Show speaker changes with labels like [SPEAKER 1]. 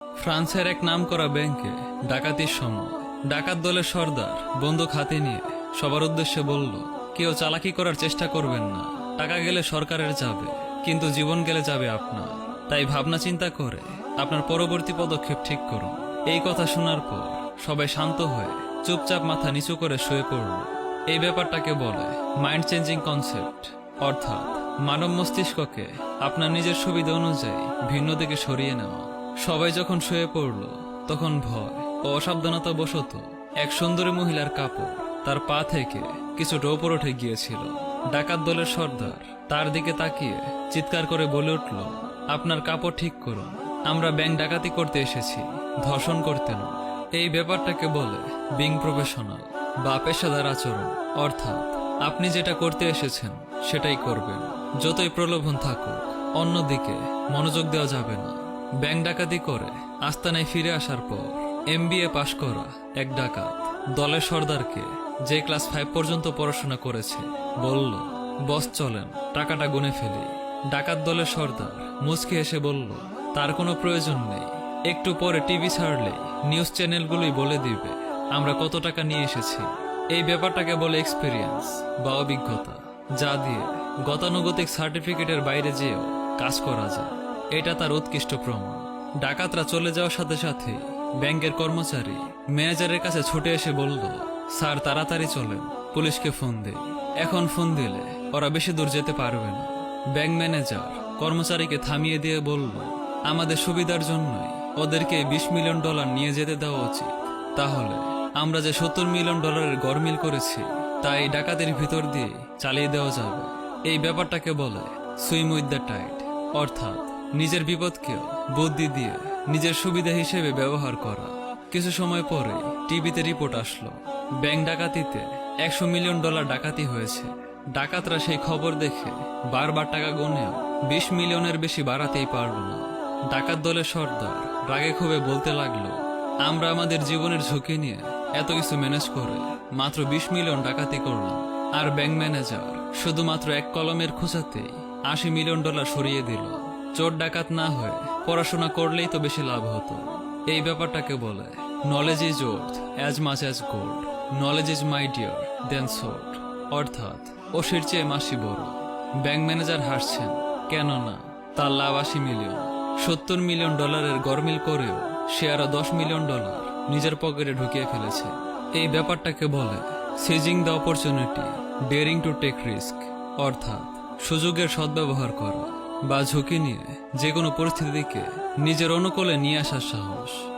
[SPEAKER 1] ফ্রান্সের এক নামকরা ব্যাংকে ডাকাতির সময় ডাকাত দলের সর্দার বন্দুক হাতে নিয়ে সবার উদ্দেশ্যে বলল, কেউ চালাকি করার চেষ্টা করবেন না। টাকা গেলে সরকারের যাবে, কিন্তু জীবন গেলে যাবে আপনার। তাই ভাবনা চিন্তা করে আপনার পরবর্তী পদক্ষেপ ঠিক করুন। এই কথা শোনার পর সবাই শান্ত হয়ে চুপচাপ মাথা নিচু করে শুয়ে পড়ল। এই ব্যাপারটাকে বলে মাইন্ড চেঞ্জিং কনসেপ্ট। অর্থাৎ মানব মস্তিষ্ককে আপনার নিজের সুবিধা অনুযায়ী ভিন্ন দিকে সরিয়ে নেওয়া। সবাই যখন শুয়ে পড়ল, তখন ভয় ও অসাবধানতা বশত এক সুন্দরী মহিলার কাপড় তার পা থেকে কিছুটা ওপর উঠে গিয়েছিল। ডাকাত দলের সর্দার তার দিকে তাকিয়ে চিৎকার করে বলে উঠল, আপনার কাপড় ঠিক করুন, আমরা ব্যাংক ডাকাতি করতে এসেছি, ধর্ষণ করতে নয়। এই ব্যাপারটাকে বলে বিং প্রফেশনাল বা পেশাদার আচরণ। অর্থাৎ আপনি যেটা করতে এসেছেন, সেটাই করবেন। যতই প্রলোভন থাকুক, অন্যদিকে মনোযোগ দেওয়া যাবে না। ব্যাংক ডাকাতি করে। আস্তানায় ফিরে আসার পর এমবিএ পাশ করা এক ডাকাত দলের সর্দারকে যে ক্লাস ফাইভ পর্যন্ত পড়াশোনা করেছে, বলল, বস, চলেন, টাকাটা গুনে ফেলি। ডাকাত দলের সর্দার মুচকি এসে বলল, তার কোনো প্রয়োজন নেই। একটু পরে টিভি ছাড়লে নিউজ চ্যানেলগুলোই বলে দিবে আমরা কত টাকা নিয়ে এসেছি। এই ব্যাপারটাকে বলে এক্সপিরিয়েন্স বা অভিজ্ঞতা। যা দিয়ে গতানুগতিক সার্টিফিকেটের বাইরে যেয়েও কাজ করা যায়। এটা তার উৎকৃষ্ট প্রমাণ। ডাকাতরা চলে যাওয়ার সাথে সাথে ব্যাংকের কর্মচারী ম্যানেজারের কাছে ছুটে এসে বলল, স্যার, তাড়াতাড়ি চলেন, পুলিশকে ফোন দে এখন ফোন দিলে ওরা বেশি দূর যেতে পারবে না। ব্যাংক ম্যানেজার কর্মচারীকে থামিয়ে দিয়ে বলল, আমাদের সুবিধার জন্যই ওদেরকে বিশ মিলিয়ন ডলার নিয়ে যেতে দেওয়া উচিত। তাহলে আমরা যে সত্তর মিলিয়ন ডলারের গরমিল করেছি, তাই ডাকাতের ভিতর দিয়ে চালিয়ে দেওয়া যাবে। এই ব্যাপারটাকে বলে সুইম উইথ দ্য টাইট অর্থাৎ নিজের বিপদকেও বুদ্ধি দিয়ে নিজের সুবিধা হিসেবে ব্যবহার করা। কিছু সময় পরে টিভিতে রিপোর্ট আসলো, ব্যাংক ডাকাতিতে একশো মিলিয়ন ডলার ডাকাতি হয়েছে। ডাকাতরা সেই খবর দেখে বারবার টাকা গুনেও বিশ মিলিয়নের বেশি বাড়াতেই পারল না। ডাকাত দলের সর্দার রাগে ক্ষোভে বলতে লাগল, আমরা আমাদের জীবনের ঝুঁকি নিয়ে এত কিছু ম্যানেজ করে মাত্র বিশ মিলিয়ন ডাকাতি করলাম। আর ব্যাংক ম্যানেজার শুধুমাত্র এক কলমের খোঁচাতেই আশি মিলিয়ন ডলার সরিয়ে দিল। চোর ডাকাত না হয়ে পড়াশোনা করলেই তো বেশি লাভ হতো। এই ব্যাপারটাকে বলে knowledge is worth as much as gold knowledge is mightier than sword অর্থাৎ, ওষের চেয়ে মাসি বড়। ব্যাংক ম্যানেজার হাসছেন কেননা তার লাভ আশি মিলিয়ন। সত্তর মিলিয়ন ডলারের গরমিল করেও সে আরও দশ মিলিয়ন ডলার নিজের পকেটে ঢুকিয়ে ফেলেছে। এই ব্যাপারটাকে বলে seizing the opportunity daring to take risk অর্থাৎ, সুযোগের সদ্ব্যবহার করা। বা ঝুঁকি নিয়ে যে কোনো পরিস্থিতিকে নিজের অনুকূলে নিয়ে আসার সাহস।